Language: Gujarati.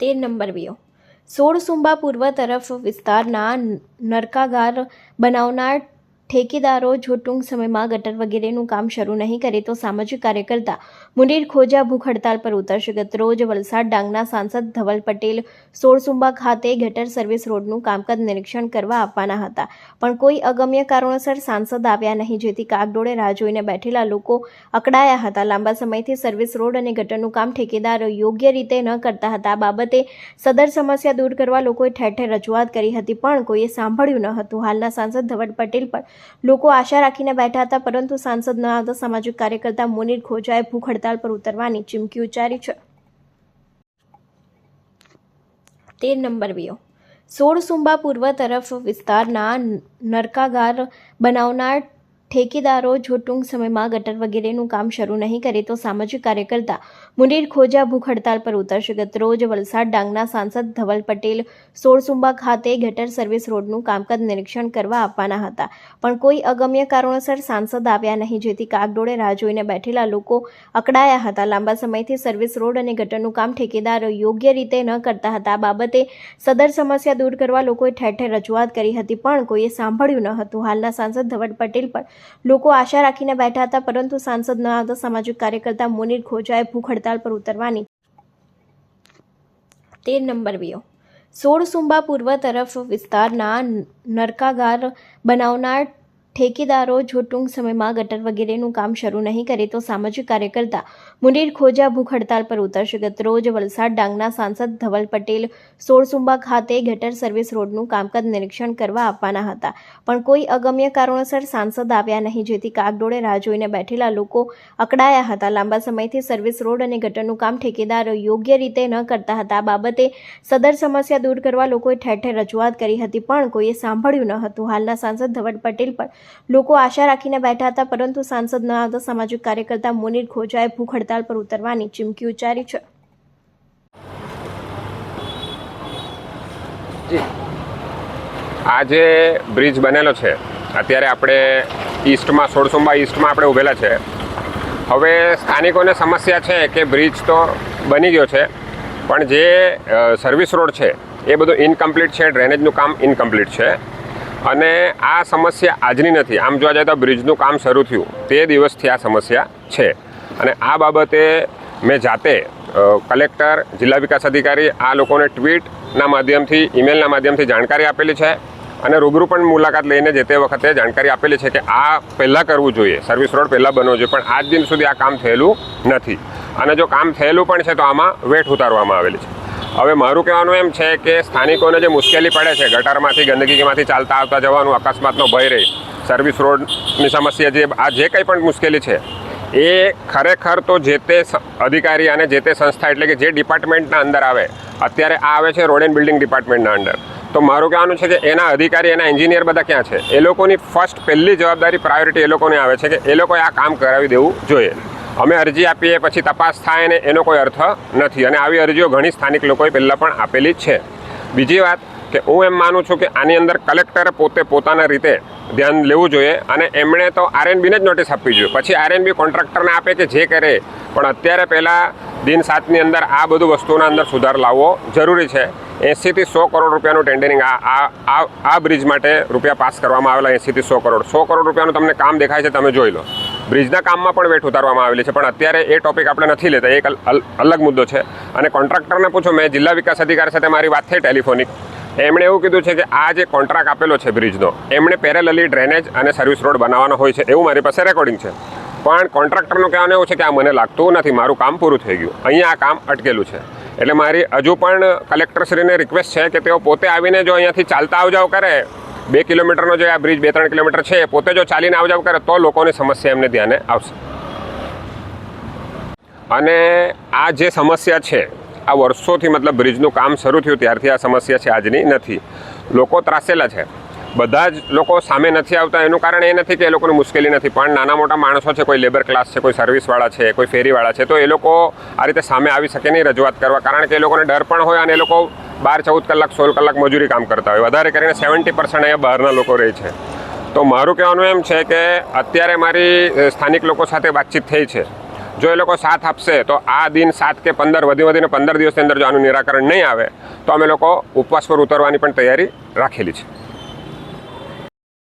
તેર નંબર વ્યૂ. સોળસુંબા પૂર્વ તરફ વિસ્તારના નરકાગાર બનાવનાર ઠેકેદારો જો ટૂંક સમયમાં ગટર વગેરેનું કામ શરૂ નહીં કરે તો સામાજિક કાર્યકર્તા મુનીર ખોજા ભૂખ હડતાલ પર ઉતરશે. ગતરોજ વલસાડ ડાંગના સાંસદ ધવલ પટેલ સોળસુંબા ખાતે ગટર સર્વિસ રોડનું કામકાજ નિરીક્ષણ કરવા આપવાના હતા. પણ કોઈ અગમ્ય કારણોસર સાંસદ આવ્યા નહીં, જેથી કાગડોળે રાહ જોઈને બેઠેલા લોકો અકળાયા હતા. લાંબા સમયથી સર્વિસ રોડ અને ગટરનું કામ ઠેકેદાર યોગ્ય રીતે ન કરતા હતા. આ બાબતે સદર સમસ્યા દૂર કરવા લોકોએ ઠેર ઠેર રજૂઆત કરી હતી, પણ કોઈએ સાંભળ્યું ન હતું. હાલના સાંસદ ધવલ પટેલ પર લોકો આશા રાખીને બેઠા હતા, પરંતુ સાંસદ ન આવતા સામાજિક કાર્યકર્તા મુનીર ખોજાએ ભૂખ હડતાલ પર ઉતરવાની ચીમકી ઉચ્ચારી છે. તેર નંબર વિયો. સોળ સુંબા પૂર્વ તરફ વિસ્તારના નરકાગાર બનાવનાર ઠેકેદારો જો ટૂંક સમયમાં ગટર વગેરેનું કામ શરૂ નહીં કરે તો સામાજિક કાર્યકર્તા મુનીર ખોજા ભૂખ હડતાલ પર ઉતરશે. ગતરોજ વલસાડ ડાંગના સાંસદ ધવલ પટેલ સોળસુંબા ખાતે ગટર સર્વિસ રોડનું કામકાજ નિરીક્ષણ કરવા આપવાના હતા. પણ કોઈ અગમ્ય કારણોસર સાંસદ આવ્યા નહીં, જેથી કાગડોળે રાહ જોઈને બેઠેલા લોકો અકળાયા હતા. લાંબા સમયથી સર્વિસ રોડ અને ગટરનું કામ ઠેકેદાર યોગ્ય રીતે ન કરતા હતા. આ બાબતે સદર સમસ્યા દૂર કરવા લોકોએ ઠેર ઠેર રજૂઆત કરી હતી, પણ કોઈએ સાંભળ્યું ન હતું. હાલના સાંસદ ધવલ પટેલ પર લોકો આશા રાખીને બેઠા હતા, પરંતુ સાંસદ ન આવતા સામાજિક કાર્યકર્તા મુનીર ખોજાએ ભૂખ હડતાલ પર ઉતરવાની તેર નંબર વ્યૂ સોળસુંબા પૂર્વ તરફ વિસ્તારના નરકાગાર બનાવનાર ઠેકેદારો જો ટૂંક સમયમાં ગટર વગેરેનું કામ શરૂ નહીં કરે તો સામાજિક કાર્યકર્તા મુનીર ખોજા ભૂખ હડતાલ પર ઉતરશે. ગતરોજ વલસાડ ડાંગના સાંસદ ધવલ પટેલ સોળસુંબા ખાતે ગટર સર્વિસ રોડનું કામકાજ નિરીક્ષણ કરવા આપવાના હતા. પણ કોઈ અગમ્ય કારણોસર સાંસદ આવ્યા નહીં, જેથી કાગડોળે રાહ જોઈને બેઠેલા લોકો અકળાયા હતા. લાંબા સમયથી સર્વિસ રોડ અને ગટરનું કામ ઠેકેદારો યોગ્ય રીતે ન કરતા હતા. આ બાબતે સદર સમસ્યા દૂર કરવા લોકોએ ઠેર ઠેર રજૂઆત કરી હતી, પણ કોઈએ સાંભળ્યું ન હતું. હાલના સાંસદ ધવલ પટેલ પર લોકો આશા રાખીને બેઠા હતા, પરંતુ સાંસદ ન આવતા સામાજિક કાર્યકર્તા મુનીર ખોજાએ ભૂખ હડતાલ પર ઉતરવાની ચીમકી ઉચ્ચારી છે. આજે બ્રિજ બનેલો છે, અત્યારે આપણે ઈસ્ટમાં સોળસુંબા ઈસ્ટમાં આપણે ઊભેલા છે. હવે સ્થાનિકોને સમસ્યા છે કે બ્રિજ તો બની ગયો છે, પણ જે સર્વિસ રોડ છે, એ બધું ઇનકમ્પ્લીટ છે ડ્રેનેજનું કામ ઇનકમ્પ્લીટ છે. અને આ સમસ્યા આજની નથી. આમ જોવા જાય તો બ્રિજનું કામ શરૂ થયું. તે દિવસથી આ સમસ્યા છે. અને આ બાબતે મેં જાતે કલેક્ટર, જિલ્લા વિકાસ અધિકારી આ લોકોને ટ્વીટના માધ્યમથી, ઈમેલના માધ્યમથી જાણકારી આપેલી છે. અને રૂબરૂ પણ મુલાકાત લઈને જે તે વખતે જાણકારી આપેલી છે કે આ પહેલાં કરવું જોઈએ. સર્વિસ રોડ પહેલાં બનવો જોઈએ. પણ આજ દિન સુધી આ કામ થયેલું નથી. અને જો કામ થયેલું પણ છે તો આમાં વેઠ ઉતારવામાં આવેલી છે. હવે મારું કહેવાનું એમ છે કે સ્થાનિકોને જે મુશ્કેલી પડે છે, ગટરમાંથી, ગંદકીમાંથી ચાલતા આવતા જવાનું અકસ્માતનો ભય રહે. સર્વિસ રોડની સમસ્યા જે, આ જે કંઈ પણ મુશ્કેલી છે, એ ખરેખર તો જે તે અધિકારી અને જે તે સંસ્થા એટલે કે જે ડિપાર્ટમેન્ટના અંદર આવે, અત્યારે આ આવે છે રોડ એન્ડ બિલ્ડિંગ ડિપાર્ટમેન્ટના અંદર. તો મારું કહેવાનું છે કે એના અધિકારી, એના એન્જિનિયર બધા ક્યાં છે? એ લોકોની ફર્સ્ટ પહેલી જવાબદારી પ્રાયોરિટી એ લોકોને આવે છે કે એ લોકોએ આ કામ કરાવી દેવું જોઈએ. અમે અરજી આપીએ પછી તપાસ થાય ને એનો કોઈ અર્થ નથી. અને આવી અરજીઓ ઘણી સ્થાનિક લોકોએ પહેલાં પણ આપેલી છે. બીજી વાત કે હું એમ માનું છું કે આની અંદર કલેક્ટરે પોતે પોતાના રીતે ધ્યાન લેવું જોઈએ અને એમણે તો આરએનબીને જ નોટિસ આપવી જોઈએ. પછી આરએનબી કોન્ટ્રાક્ટરને આપે કે જે કરે. પણ અત્યારે પહેલાં દિન સાતની અંદર આ બધું વસ્તુના અંદર સુધાર લાવવો જરૂરી છે. એંસીથી સો કરોડ રૂપિયાનું ટેન્ડરિંગ આ આ આ બ્રિજ માટે રૂપિયા પાસ કરવામાં આવેલા એંસીથી સો કરોડ. સો કરોડ રૂપિયાનું તમને કામ દેખાય છે, તમે જોઈ લો. બ્રિજના કામમાં પણ વેઠ ઉતારવામાં આવેલી છે. પણ અત્યારે એ ટોપિક આપણે નથી લેતા. એક અલ- અલ- અલગ મુદ્દો છે. અને કોન્ટ્રાક્ટરને પૂછો, મેં જિલ્લા વિકાસ અધિકારી સાથે મારી વાત થઈ ટેલિફોનિક એમણે એવું કીધું છે કે આ જે કોન્ટ્રાક્ટ આપેલો છે બ્રિજનો, એમણે પેરેલલી ડ્રેનેજ અને સર્વિસ રોડ બનાવવાનો હોય છે. એવું મારી પાસે રેકોર્ડિંગ છે. પણ કોન્ટ્રાક્ટરનું કહેવાનું એવું છે કે આ મને લાગતું નથી. મારું કામ પૂરું થઈ ગયું. અહીંયા આ કામ અટકેલું છે. એટલે મારી હજુ પણ કલેક્ટરશ્રીને રિક્વેસ્ટ છે કે તેઓ પોતે આવીને જો અહીંયાથી ચાલતા આવજાવ કરે બે કિલોમીટરનો જે આ બ્રિજ, બે, ત્રણ કિલોમીટર છે પોતે જો ચાલીને આવજાવ કરે તો લોકોની સમસ્યા એમને ધ્યાને આવશે. અને આ જે સમસ્યા છે, આ વર્ષોથી મતલબ બ્રિજનું કામ શરૂ થયું, ત્યારથી આ સમસ્યા છે આજની નથી. લોકો ત્રાસેલા છે. બધા જ લોકો સામે નથી આવતા. એનું કારણ એ નથી કે એ લોકોને મુશ્કેલી નથી. પણ નાના મોટા માણસો છે, કોઈ લેબર ક્લાસ છે, કોઈ સર્વિસવાળા છે, કોઈ ફેરીવાળા છે, તો એ લોકો આ રીતે સામે આવી શકે નહીં રજૂઆત કરવા. કારણ કે એ લોકોને ડર પણ હોય અને એ લોકો બાર, ચૌદ કલાક, સોળ કલાક મજૂરી કામ કરતા હોય. વધારે કરીને સેવન્ટી પર્સન્ટ અહીંયા બહારના લોકો રહે છે. તો મારું કહેવાનું એમ છે કે અત્યારે મારી સ્થાનિક લોકો સાથે વાતચીત થઈ છે. જો એ લોકો સાથ આપશે, તો આ દિન સાત કે પંદર, વધી વધીને પંદર દિવસની અંદર જો આનું નિરાકરણ નહીં આવે, તો અમે લોકો ઉપવાસ પર ઉતરવાની પણ તૈયારી રાખેલી છે.